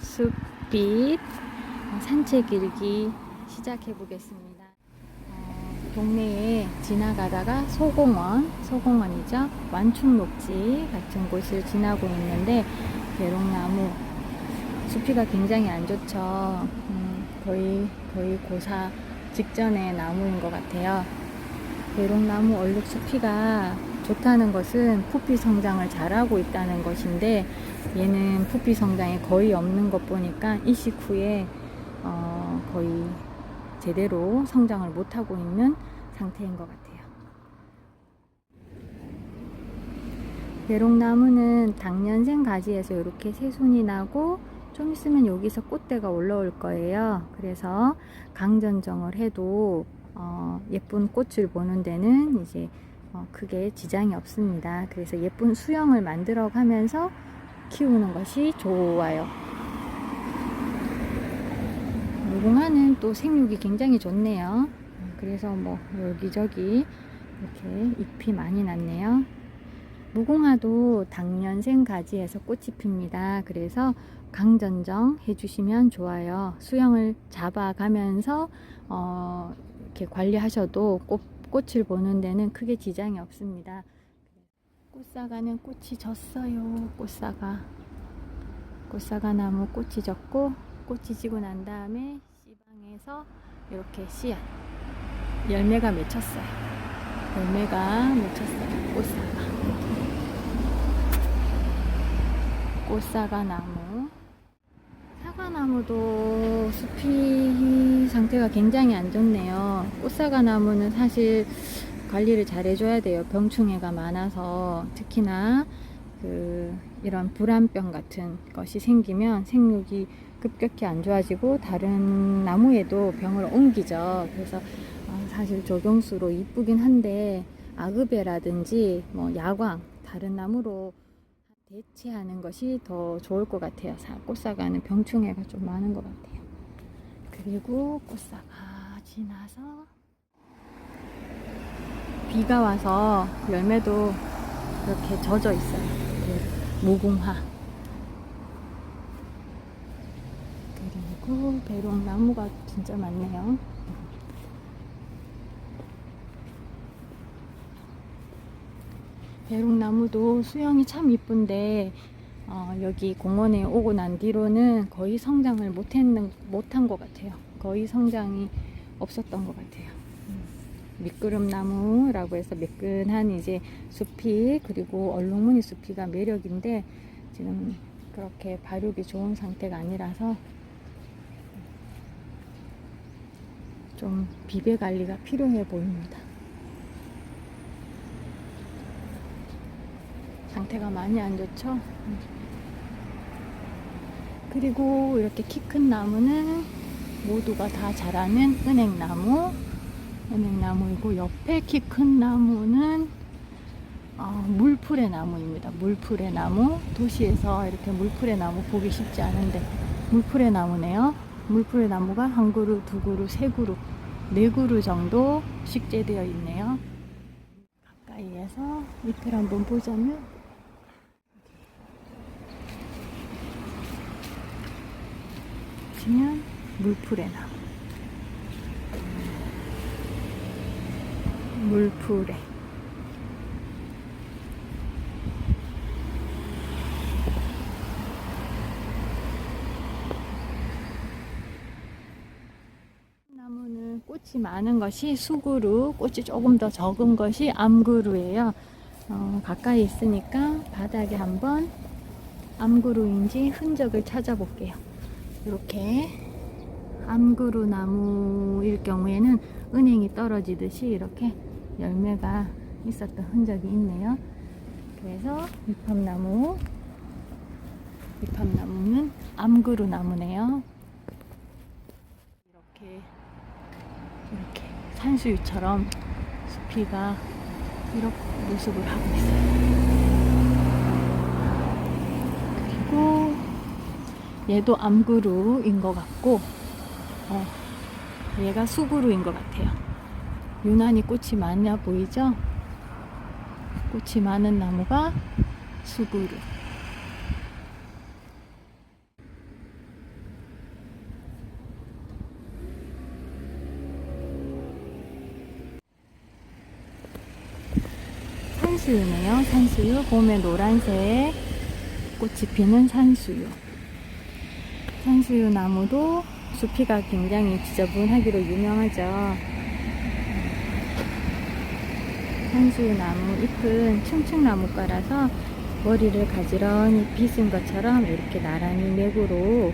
숲빛 산책 일기 시작해 보겠습니다. 어, 동네에 지나가다가 소공원, 소공원이죠. 완충녹지 같은 곳을 지나고 있는데 대롱나무 숲이가 굉장히 안 좋죠. 음, 거의 거의 고사 직전의 나무인 것 같아요. 대롱나무 얼룩 숲이가 좋다는 것은 푸피 성장을 잘하고 있다는 것인데 얘는 푸피 성장이 거의 없는 것 보니까 이식 후에 어, 거의 제대로 성장을 못하고 있는 상태인 것 같아요. 대롱나무는 당년생 가지에서 이렇게 새순이 나고 좀 있으면 여기서 꽃대가 올라올 거예요. 그래서 강전정을 해도 어, 예쁜 꽃을 보는 데는 이제 어, 크게 지장이 없습니다. 그래서 예쁜 수영을 만들어 가면서 키우는 것이 좋아요. 무궁화는 또 생육이 굉장히 좋네요. 그래서 뭐 여기저기 이렇게 잎이 많이 났네요. 무궁화도 당년생 가지에서 꽃이 핍니다. 그래서 강전정 해주시면 좋아요. 수영을 잡아가면서 어, 이렇게 관리하셔도 꽃, 꽃을 보는 데는 크게 지장이 없습니다. 꽃사과는 꽃이 졌어요. 꽃사과. 꽃사과 나무 꽃이 졌고 꽃이 지고 난 다음에 씨방에서 이렇게 씨앗 열매가 맺혔어요. 열매가 맺혔어요. 꽃사과. 꽃사과 나무. 사과나무도 숲이 상태가 굉장히 안 좋네요. 꽃사과 나무는 사실 관리를 잘 해줘야 돼요. 병충해가 많아서 특히나 그 이런 불안병 같은 것이 생기면 생육이 급격히 안 좋아지고 다른 나무에도 병을 옮기죠. 그래서 어, 사실 조경수로 이쁘긴 한데 아그베라든지 뭐 야광 다른 나무로 대체하는 것이 더 좋을 것 같아요. 사- 꽃사과는 병충해가 좀 많은 것 같아요. 그리고 꽃사과 지나서 비가 와서 열매도 이렇게 젖어 있어요. 그 무궁화. 그리고 배롱나무가 진짜 많네요. 배롱나무도 수영이 참 이쁜데 어, 여기 공원에 오고 난 뒤로는 거의 성장을 못했는, 못한 것 같아요. 거의 성장이 없었던 것 같아요. 음, 미끄럼나무라고 해서 매끈한 이제 숲이 그리고 얼룩무늬 숲이가 매력인데 지금 그렇게 발육이 좋은 상태가 아니라서 좀 비배 관리가 필요해 보입니다. 상태가 많이 안 좋죠? 그리고 이렇게 키 큰 나무는 모두가 다 자라는 은행나무, 은행나무이고 옆에 키 큰 나무는 어, 물풀의 나무입니다. 물풀의 나무. 도시에서 이렇게 물풀의 나무 보기 쉽지 않은데 물풀의 나무네요. 물풀의 나무가 한 그루, 두 그루, 세 그루, 네 그루 정도 식재되어 있네요. 가까이에서 밑을 한번 보자면 보시면 물풀의 나무 물풀에 나무는 꽃이 많은 것이 수그루, 꽃이 조금 더 적은 것이 암그루예요. 어, 가까이 있으니까 바닥에 한번 암그루인지 흔적을 찾아볼게요. 이렇게 암그루 나무일 경우에는 은행이 떨어지듯이 이렇게 열매가 있었던 흔적이 있네요. 그래서 잎합나무, 잎합나무는 암그루 나무네요. 이렇게 이렇게 산수유처럼 숲이가 이렇게 모습을 하고 있어요. 얘도 암그루인 것 같고 어, 얘가 수그루인 것 같아요. 유난히 꽃이 많냐 보이죠? 꽃이 많은 나무가 수그루. 산수유네요 산수유. 봄에 노란색 꽃이 피는 산수유. 산수유 나무도 숲이가 굉장히 지저분하기로 유명하죠. 산수유 나무 잎은 층층나무과라서 머리를 가지런히 빗은 것처럼 이렇게 나란히 맥으로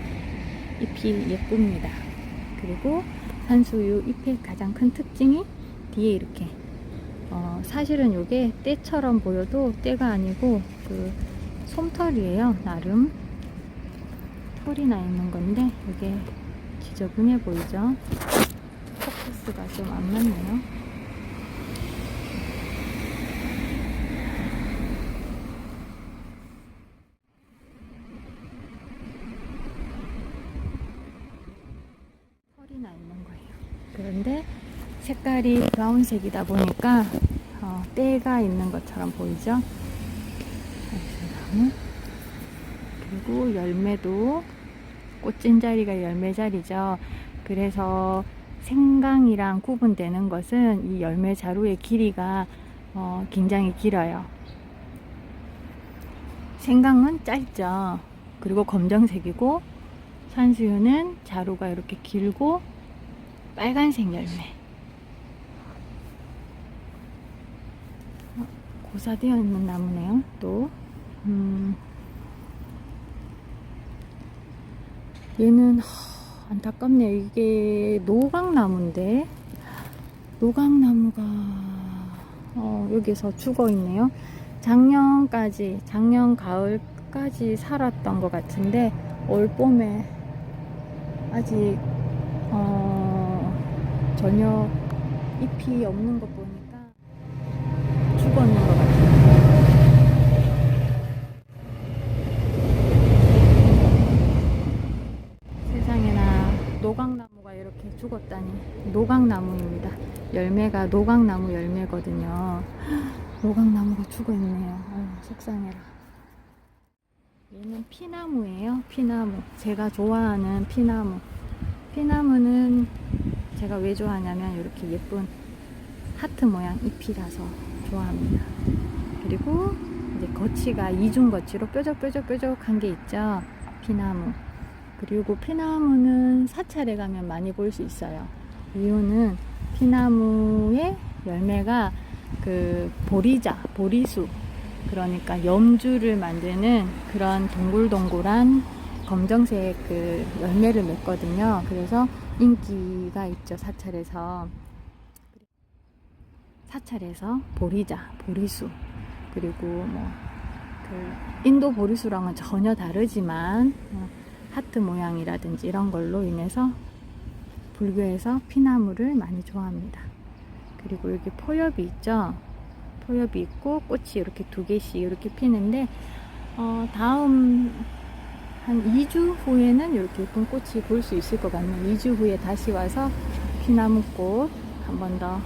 잎이 예쁩니다. 그리고 산수유 잎의 가장 큰 특징이 뒤에 이렇게 어, 사실은 이게 때처럼 보여도 때가 아니고 그 솜털이에요 나름 털이 나 있는 건데 이게 지저분해 보이죠? 포커스가 좀 안 맞네요. 털이 나 있는 거예요. 그런데 색깔이 브라운색이다 보니까 어, 때가 있는 것처럼 보이죠? 그리고 열매도 꽃진 자리가 열매 자리죠. 그래서 생강이랑 구분되는 것은 이 열매 자루의 길이가 어, 굉장히 길어요. 생강은 짧죠. 그리고 검정색이고 산수유는 자루가 이렇게 길고 빨간색 열매. 어, 고사되어 있는 나무네요. 또 음, 얘는 하, 안타깝네요. 이게 노각나무인데 노각나무가 어, 여기서 죽어 있네요. 작년까지 작년 가을까지 살았던 것 같은데 올 봄에 아직 어, 전혀 잎이 없는 것 보니까 죽었는 것 같아요. 세상에나 노각나무가 이렇게 죽었다니. 노각나무입니다. 열매가 노각나무 열매거든요. 노각나무가 죽어있네요. 아유, 속상해라. 얘는 피나무예요 피나무. 제가 좋아하는 피나무. 피나무는 제가 왜 좋아하냐면 이렇게 예쁜 하트 모양 잎이라서 좋아합니다. 그리고 이제 거치가 이중 거치로 뾰족뾰족뾰족한 게 있죠. 피나무 그리고 피나무는 사찰에 가면 많이 볼 수 있어요. 이유는 피나무의 열매가 그 보리자, 보리수, 그러니까 염주를 만드는 그런 동글동글한 검정색 그 열매를 맺거든요. 그래서 인기가 있죠, 사찰에서. 사찰에서 보리자, 보리수, 그리고 뭐, 그 인도 보리수랑은 전혀 다르지만, 어, 하트 모양이라든지 이런 걸로 인해서 불교에서 피나무를 많이 좋아합니다. 그리고 여기 포엽이 있죠. 포엽이 있고 꽃이 이렇게 두 개씩 이렇게 피는데 어, 다음 한 2주 후에는 이렇게 예쁜 꽃이 볼 수 있을 것 같네요. 2주 후에 다시 와서 피나무꽃 한 번 더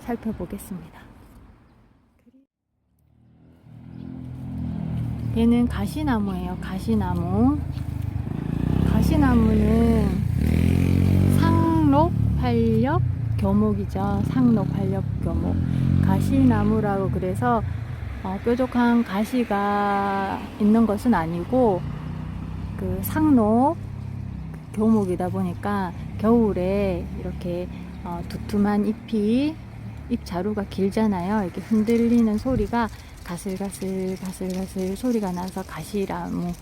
살펴보겠습니다. 얘는 가시나무예요. 가시나무. 가시나무는 상록 활력 교목이죠. 상록 활력 교목. 가시나무라고 그래서 어, 뾰족한 가시가 있는 것은 아니고 그 상록 교목이다 보니까 겨울에 이렇게 어, 두툼한 잎이 잎 자루가 길잖아요. 이렇게 흔들리는 소리가 가슬가슬 가슬가슬 소리가 나서 가시나무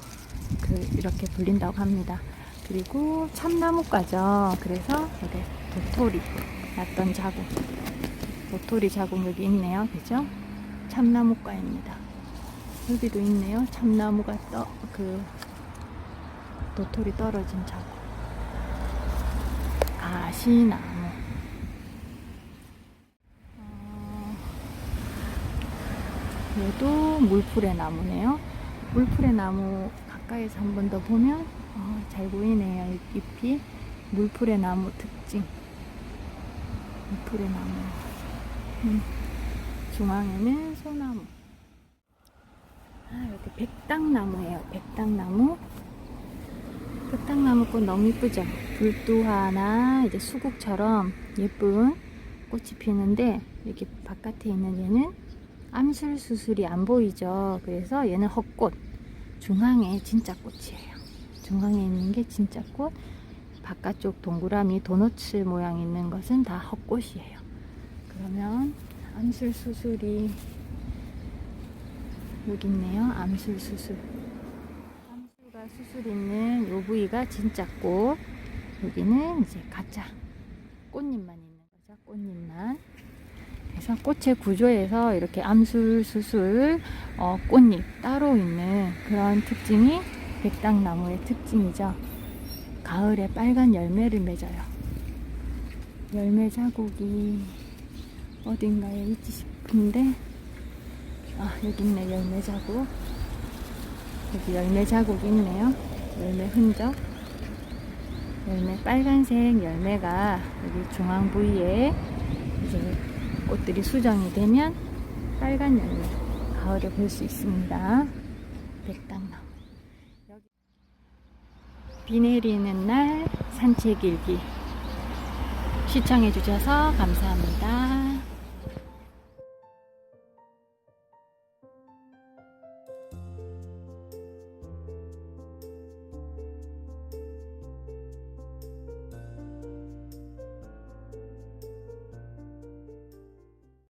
그 이렇게 불린다고 합니다. 그리고 참나무과죠. 그래서 여기 도토리 났던 자국, 도토리 자국 여기 있네요. 그죠? 참나무과입니다. 여기도 있네요. 참나무가 떠 그 도토리 떨어진 자국. 가시나무. 얘도 물풀의 나무네요. 물풀의 나무 가까이서 한 번 더 보면 어, 잘 보이네요. 잎이 물풀의 나무 특징. 물풀의 나무. 음, 중앙에는 소나무. 아, 이렇게 백당나무예요. 백당나무. 백당나무 꽃 너무 이쁘죠? 불두화나 이제 수국처럼 예쁜 꽃이 피는데 여기 바깥에 있는 얘는 암술 수술이 안 보이죠. 그래서 얘는 헛꽃. 중앙에 진짜 꽃이에요. 중앙에 있는 게 진짜 꽃. 바깥쪽 동그라미 도너츠 모양 있는 것은 다 헛꽃이에요. 그러면 암술 수술이 여기 있네요. 암술 수술. 암술과 수술 있는 요 부위가 진짜 꽃. 여기는 이제 가짜 꽃잎만 있는 거죠. 꽃잎만. 그래서 꽃의 구조에서 이렇게 암술 수술 어, 꽃잎 따로 있는 그런 특징이 백당나무의 특징이죠. 가을에 빨간 열매를 맺어요. 열매 자국이 어딘가에 있지 싶은데 아 여기 있네 열매 자국 여기 열매 자국이 있네요 열매 흔적 열매 빨간색 열매가 여기 중앙 부위에 이제 꽃들이 수정이 되면 빨간 열매 가을에 볼 수 있습니다 백당나무 비 내리는 날 산책 일기 시청해 주셔서 감사합니다.